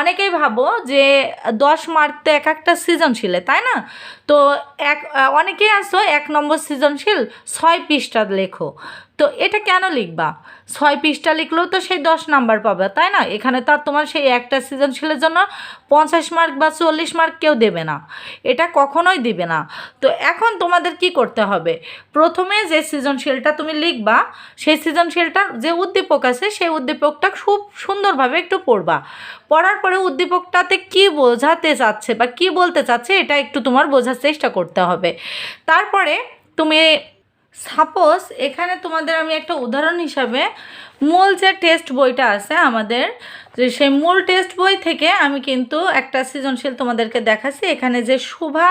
অনেকেই ভাবো যে দশ মার্ক তো এক একটা সৃজনশীলে তাই না? তো এক, অনেকেই আসো এক নম্বর সৃজনশীল, ছয় পৃষ্ঠা লেখো। তো এটা কেন লিখবা? ছয় পৃষ্ঠা লিখলেও তো সেই দশ নাম্বার পাবে, তাই না? এখানে তো আর তোমার সেই একটা সৃজনশীলের জন্য পঞ্চাশ মার্ক বা চল্লিশ মার্ক কেউ দেবে না, এটা কখনোই দিবে না। তো এখন তোমাদের কি করতে হবে? প্রথমে যে সৃজনশীলটা তুমি লিখবা, সেই সৃজনশীলটার যে উদ্দীপক আছে, সেই উদ্দীপকটা খুব সুন্দরভাবে একটু পড়বা। পড়ার পরে উদ্দীপকটাতে কি বোঝাতে চাচ্ছে বা কি বলতে চাচ্ছে, এটা একটু তোমার বোঝার চেষ্টা করতে হবে। তারপরে তুমি সাপোজ এখানে তোমাদের আমি একটা উদাহরণ হিসাবে মূল যে টেস্ট বইটা আছে আমাদের, যে সেই মূল টেস্ট বই থেকে আমি কিন্তু একটা সৃজনশীল তোমাদেরকে দেখাচ্ছি। এখানে যে শুভা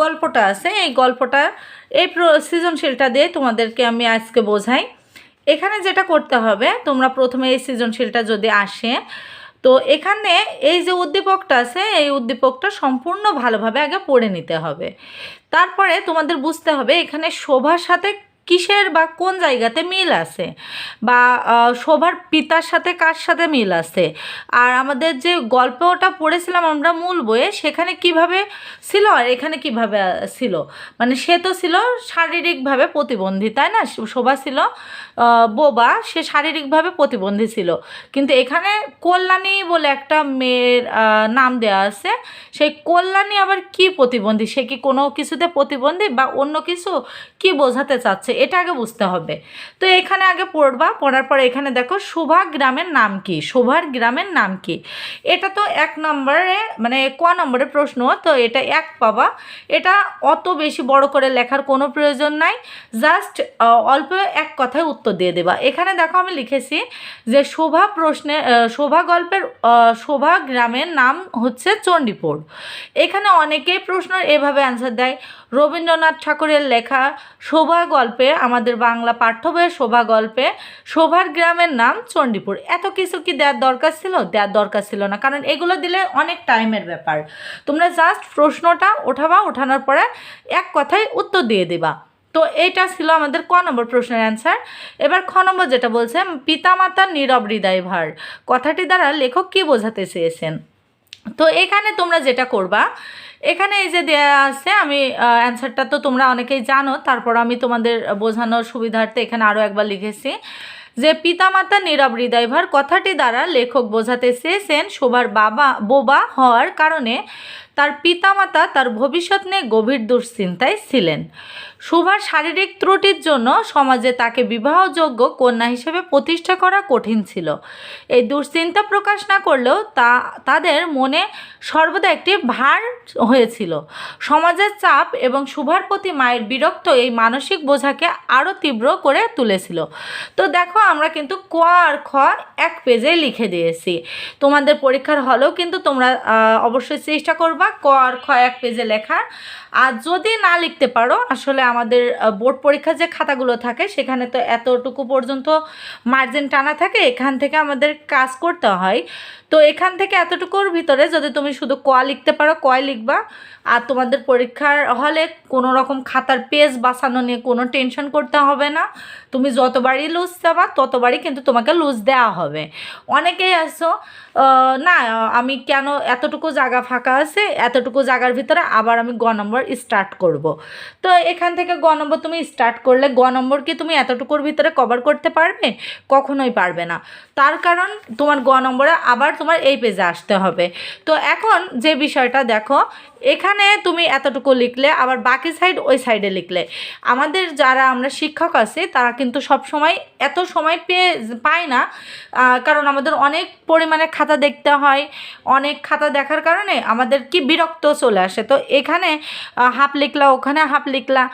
গল্পটা আছে, এই গল্পটা, এই সৃজনশীলটা দিয়ে তোমাদেরকে আমি আজকে বোঝাই। এখানে যেটা করতে হবে, তোমরা প্রথমে এই সৃজনশীলটা যদি আসে তো এখানে এই যে উদ্দীপকটা আছে, এই উদ্দীপকটা সম্পূর্ণ ভালোভাবে আগে পড়ে নিতে হবে। তারপরে তোমাদের বুঝতে হবে এখানে শোভার সাথে কিসের বা কোন জায়গাতে মিল আছে? বা শোভার পিতার সাথে কার সাথে মিল আছে? আর আমাদের যে গল্পটা পড়েছিলাম আমরা মূল বইয়ে, সেখানে কীভাবে ছিল আর এখানে কীভাবে ছিল? মানে সে তো ছিল শারীরিকভাবে প্রতিবন্ধী, তাই না? শোভা ছিল বোবা, সে শারীরিকভাবে প্রতিবন্ধী ছিল। কিন্তু এখানে কল্যাণী বলে একটা মেয়ের নাম দেওয়া আছে। সেই কল্যাণী আবার কি প্রতিবন্ধী? সে কি কোনো কিছুতে প্রতিবন্ধী বা অন্য কিছু? কি বোঝাতে চাচ্ছে এটা আগে বুঝতে হবে। তো এখানে আগে পড়বা, পড়ার পর এখানে দেখো, শোভা গ্রামের নাম কি? শোভার গ্রামের নাম কি? এটা তো এক নম্বরে মানে ক নম্বরের প্রশ্ন, তো এটা এক পাবা। এটা অত বেশি বড় করে লেখার কোনো প্রয়োজন নাই। জাস্ট অল্প এক কথায় উত্তর দিয়ে দেবা। এখানে দেখো আমি লিখেছি যে শোভা প্রশ্নে শোভা গল্পের শোভা গ্রামের নাম হচ্ছে চণ্ডীপুর। এখানে অনেকেই প্রশ্ন এভাবে অ্যান্সার দেয়। রবীন্দ্রনাথ ঠাকুরের লেখা শোভা গল্পে, আমাদের বাংলা পাঠ্য বইয়ের শোভা গল্পে, শোভার গ্রামের নাম চণ্ডীপুর। এত কিছু কি দেওয়ার দরকার ছিল? দেওয়ার দরকার ছিল না, কারণ এগুলো দিলে অনেক টাইমের ব্যাপার। তোমরা জাস্ট প্রশ্নটা ওঠাবা, ওঠানোর পরে এক কথায় উত্তর দিয়ে দেবা। তো এইটা ছিল আমাদের ক নম্বর প্রশ্নের অ্যান্সার এবার খ নম্বর যেটা বলছে, পিতামাতার নীরব হৃদয় ভার। কথাটি দ্বারা লেখক কী বোঝাতে চেয়েছেন? তো এখানে তোমরা যেটা করবা এখানে এই যে দেয়া আছে, আমি অ্যান্সারটা তো তোমরা অনেকেই জানো, তারপর আমি তোমাদের বোঝানোর সুবিধার্থে এখানে আরও একবার লিখেছি। যে পিতামাতা নীরব হৃদয়ভার কথাটি দ্বারা লেখক বোঝাতে চেয়েছেন শোভার বাবা, বোবা হওয়ার কারণে তার পিতামাতা তার ভবিষ্যৎ নিয়ে গভীর দুশ্চিন্তায় ছিলেন। শোভার শারীরিক ত্রুটির জন্য সমাজে তাকে বিবাহযোগ্য কন্যা হিসেবে প্রতিষ্ঠা করা কঠিন ছিল। এই দুশ্চিন্তা প্রকাশ না করলেও তা, তাদের মনে সর্বদা একটি ভার হয়েছিল। সমাজের চাপ এবং শুভার প্রতি মায়ের বিরক্ত এই মানসিক বোঝাকে আরও তীব্র করে তুলেছিল। তো দেখো, আমরা কিন্তু ক আর খ এক পেজে লিখে দিয়েছি। তোমাদের পরীক্ষার হলেও কিন্তু তোমরা অবশ্যই চেষ্টা করবা ক আর খ এক পেজে লেখার আর যদি না লিখতে পারো, আসলে আমাদের বোর্ড পরীক্ষার যে খাতাগুলো থাকে, সেখানে তো এতটুকু পর্যন্ত মার্জিন টানা থাকে, এখান থেকে আমাদের কাজ করতে হয়। তো এখান থেকে এতটুকুর ভিতরে যদি তুমি শুধু ক লিখতে পারো কয় লিখবা, আর তোমাদের পরীক্ষার হলে কোনো রকম খাতার পেজ বাঁচানো নিয়ে কোনো টেনশন করতে হবে না। তুমি যতবারই লুজ চাবা ততবারই কিন্তু তোমাকে লুজ দেওয়া হবে। অনেকেই আসো না, আমি কেন এতটুকু জায়গা ফাঁকা আছে? এতটুকু জায়গার ভিতরে আবার আমি গ নম্বর স্টার্ট করব। তো এখান থেকে গ নম্বর তুমি স্টার্ট করলে, গ নম্বর কি তুমি এতটুকুর ভিতরে কভার করতে পারবে? কখনোই পারবে না। তার কারণ তোমার গ নম্বরে আবার তোমার এই পেজে আসতে হবে। তো এখন যে বিষয়টা দেখো, এখানে তুমি এতটুকু লিখলে, আবার বাকি সাইড ওই সাইডে লিখলে। আমাদের যারা আমরা শিক্ষক আছি, তারা কিন্তু সব সময় এত সময় পেয়ে পায় না কারণ আমাদের অনেক পরিমাণে খাতা দেখতে হয়। অনেক খাতা দেখার কারণে আমাদের কি বিরক্ত চলে আসে। তো এখানে হাফ লিখলা, ওখানে হাফ লিখলা,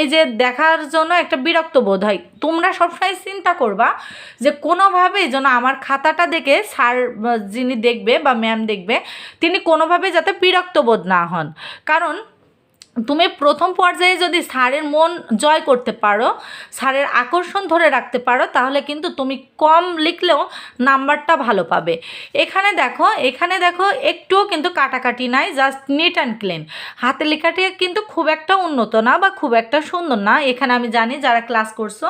এই যে দেখার জন্য একটা বিরক্ত বোধ হয়। তোমরা সবসময় চিন্তা করবা যে কোনোভাবেই যেন আমার খাতাটা দেখে স্যার যিনি দেখবে বা ম্যাম দেখবে, তিনি কোনোভাবে যাতে বিরক্ত বোধ না হন। কারণ তুমি প্রথম পর্যায়ে যদি স্যারের মন জয় করতে পারো, স্যারের আকর্ষণ ধরে রাখতে পারো, তাহলে কিন্তু তুমি কম লিখলেও নাম্বারটা ভালো পাবে। এখানে দেখো এখানে দেখো একটুও কিন্তু কাটাকাটি নাই জাস্ট নিট অ্যান্ড ক্লিন হাতে লেখাটি কিন্তু খুব একটা উন্নত না বা খুব একটা সুন্দর না। এখানে আমি জানি যারা ক্লাস করছ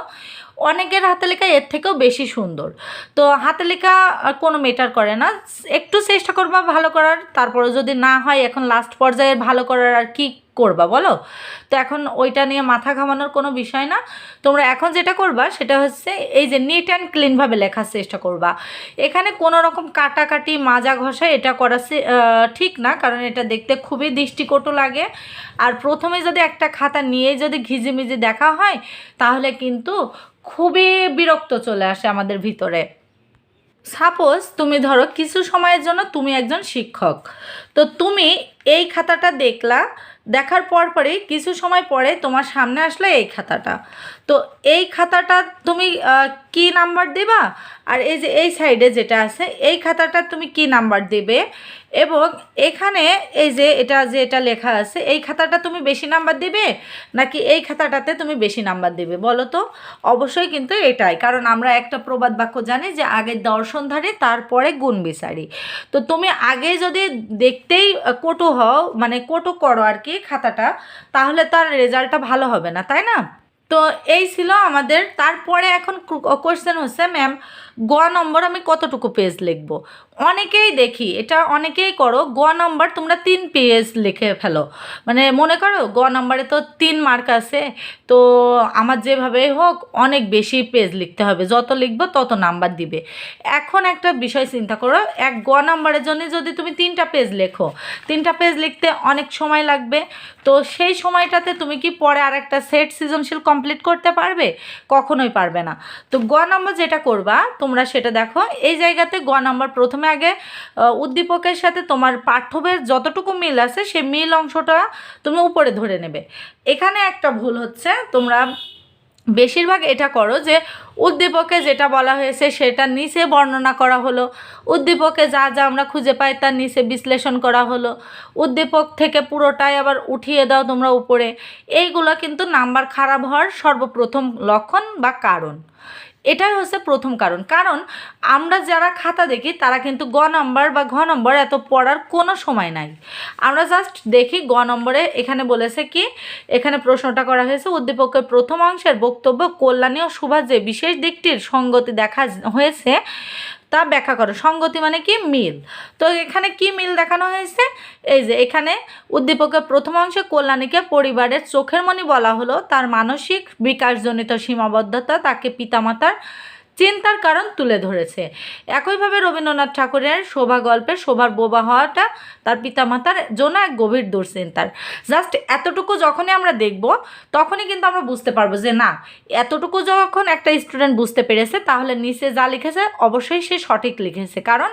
অনেকের হাতে লেখা এর থেকেও বেশি সুন্দর। তো হাতে লেখা কোনো মেটার করে না। একটু চেষ্টা করবা ভালো করার তারপরে যদি না হয় এখন লাস্ট পর্যায়ে ভালো করার আর কি করবা বলো? তো এখন ওইটা নিয়ে মাথা ঘামানোর কোনো বিষয় না। তোমরা এখন যেটা করবা সেটা হচ্ছে এই যে নিট অ্যান্ড ক্লিনভাবে লেখার চেষ্টা করবা। এখানে কোনো রকম কাটাকাটি, মাজা ঘষা এটা করা ঠিক না, কারণ এটা দেখতে খুবই দৃষ্টিকটু লাগে। আর প্রথমে যদি একটা খাতা নিয়ে যদি ঘিজিমিজি দেখা হয়, তাহলে কিন্তু খুবই বিরক্ত চলে আসে আমাদের ভিতরে। সাপোজ তুমি ধরো কিছু সময়ের জন্য তুমি একজন শিক্ষক। তো তুমি এই খাতাটা দেখলা, দেখার পর পরে কিছু সময় পরে তোমার সামনে আসলো এই খাতাটা। তো এই খাতাটা তুমি কি নাম্বার দেবা? আর এই যে এই সাইডে যেটা আছে, এই খাতাটা তুমি কি নাম্বার দেবে? এবং এখানে এই যে এটা যে এটা লেখা আছে, এই খাতাটা তুমি বেশি নাম্বার দেবে? নাকি এই খাতাটাতে তুমি বেশি নাম্বার দেবে? বলো তো। অবশ্যই কিন্তু এটাই। কারণ আমরা একটা প্রবাদ বাক্য জানি যে আগে দর্শনধারী তারপরে গুণ বিচারি। তো তুমি আগে যদি দেখতেই কটু হও মানে কটু করো আর কি খাতাটা, তাহলে তার রেজাল্টটা ভালো হবে না, তাই না? তো এই ছিল আমাদের, তারপরে এখন কোশ্চেন হচ্ছে ম্যাম গ নম্বর আমি কতটুকু পেজ লিখব? অনেকেই দেখি, এটা অনেকেই করো, গ নম্বর তোমরা তিন পেজ লিখে ফেলো। মানে মনে করো, গ নম্বরে তো তিন মার্ক আছে, তো আমার যেভাবে হোক, অনেক বেশি পেজ লিখতে হবে। যত লিখব, তত নাম্বার দিবে। এখন একটা বিষয় চিন্তা করো, এক গ নাম্বারের জন্য যদি তুমি তিনটা পেজ লেখো, তিনটা পেজ লিখতে অনেক সময় লাগবে। তো সেই সময়টাতে তুমি কি পরে আর একটা সেট সৃজনশীল কমপ্লিট করতে পারবে? কখনোই পারবে না। তো গ নম্বর যেটা করবা, তোমরা সেটা দেখো, এই জায়গাতে গ নম্বর প্রথমে আগে উদ্দীপকের সাথে তোমার পাঠ্যবের যতটুকু মিল আছে সেই মিল অংশটা তুমি উপরে ধরে নেবে। এখানে একটা ভুল হচ্ছে, তোমরা বেশিরভাগ এটা করো যে উদ্দীপকে যেটা বলা হয়েছে সেটা নিচে বর্ণনা করা হলো। উদ্দীপকে যা যা আমরা খুঁজে পাই তার নিচে বিশ্লেষণ করা হলো। উদ্দীপক থেকে পুরোটাই আবার উঠিয়ে দাও তোমরা উপরে। এইগুলো কিন্তু নাম্বার খারাপ হওয়ার সর্বপ্রথম লক্ষণ বা কারণ। এটাই হচ্ছে প্রথম কারণ। কারণ আমরা যারা খাতা দেখি, তারা কিন্তু গ নম্বর বা ঘ নম্বর এত পড়ার কোনো সময় নাই। আমরা জাস্ট দেখি গ নম্বরে এখানে বলেছে কি, এখানে প্রশ্নটা করা হয়েছে, উদ্দীপকের প্রথম অংশের বক্তব্য কল্যাণী ও সুভাষ যে বিশেষ দিকটির সঙ্গতি দেখা হয়েছে তা ব্যাখ্যা করো। সঙ্গতি মানে কি? মিল। তো এখানে কি মিল দেখানো হয়েছে? এই যে এখানে উদ্দীপকের প্রথম অংশে কল্যাণীকে পরিবারের চোখের মণি বলা হলো। তার মানসিক বিকাশজনিত সীমাবদ্ধতা, তাকে পিতামাতার চিন্তার কারণ তুলে ধরেছে। একইভাবে রবীন্দ্রনাথ ঠাকুরের শোভা গল্পে শোভার বোবা হওয়াটা তার পিতামাতার জন্য এক গভীর দুশ্চিন্তার। জাস্ট এতটুকু যখনই আমরা দেখব, তখনই কিন্তু আমরা বুঝতে পারব যে না, এতটুকু যখন একটা স্টুডেন্ট বুঝতে পেরেছে, তাহলে নিচে যা লিখেছে অবশ্যই সে সঠিক লিখেছে। কারণ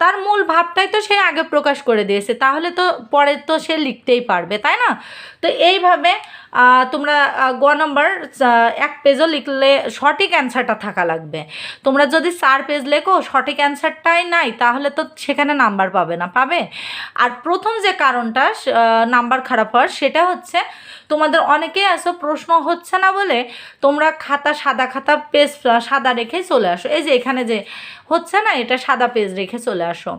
তার মূল ভাবটাই তো সে আগে প্রকাশ করে দিয়েছে, তাহলে তো পরে তো সে লিখতেই পারবে, তাই না? তো এইভাবে তোমরা গ নম্বর এক পেজও লিখলে সঠিক অ্যান্সারটা থাকা লাগবে। তোমরা যদি চার পেজ লেখো, সঠিক অ্যান্সারটাই নাই, তাহলে তো সেখানে নাম্বার পাবে না, পাবে? আর প্রথম যে কারণটা নাম্বার খারাপ হওয়ার, সেটা হচ্ছে, তোমাদের অনেকেই আসো প্রশ্ন হচ্ছে না বলে তোমরা খাতা, সাদা খাতা, পেজ সাদা রেখে চলে আসো। এই যে এখানে যে হচ্ছে না এটা সাদা পেজ রেখে চলে আসো।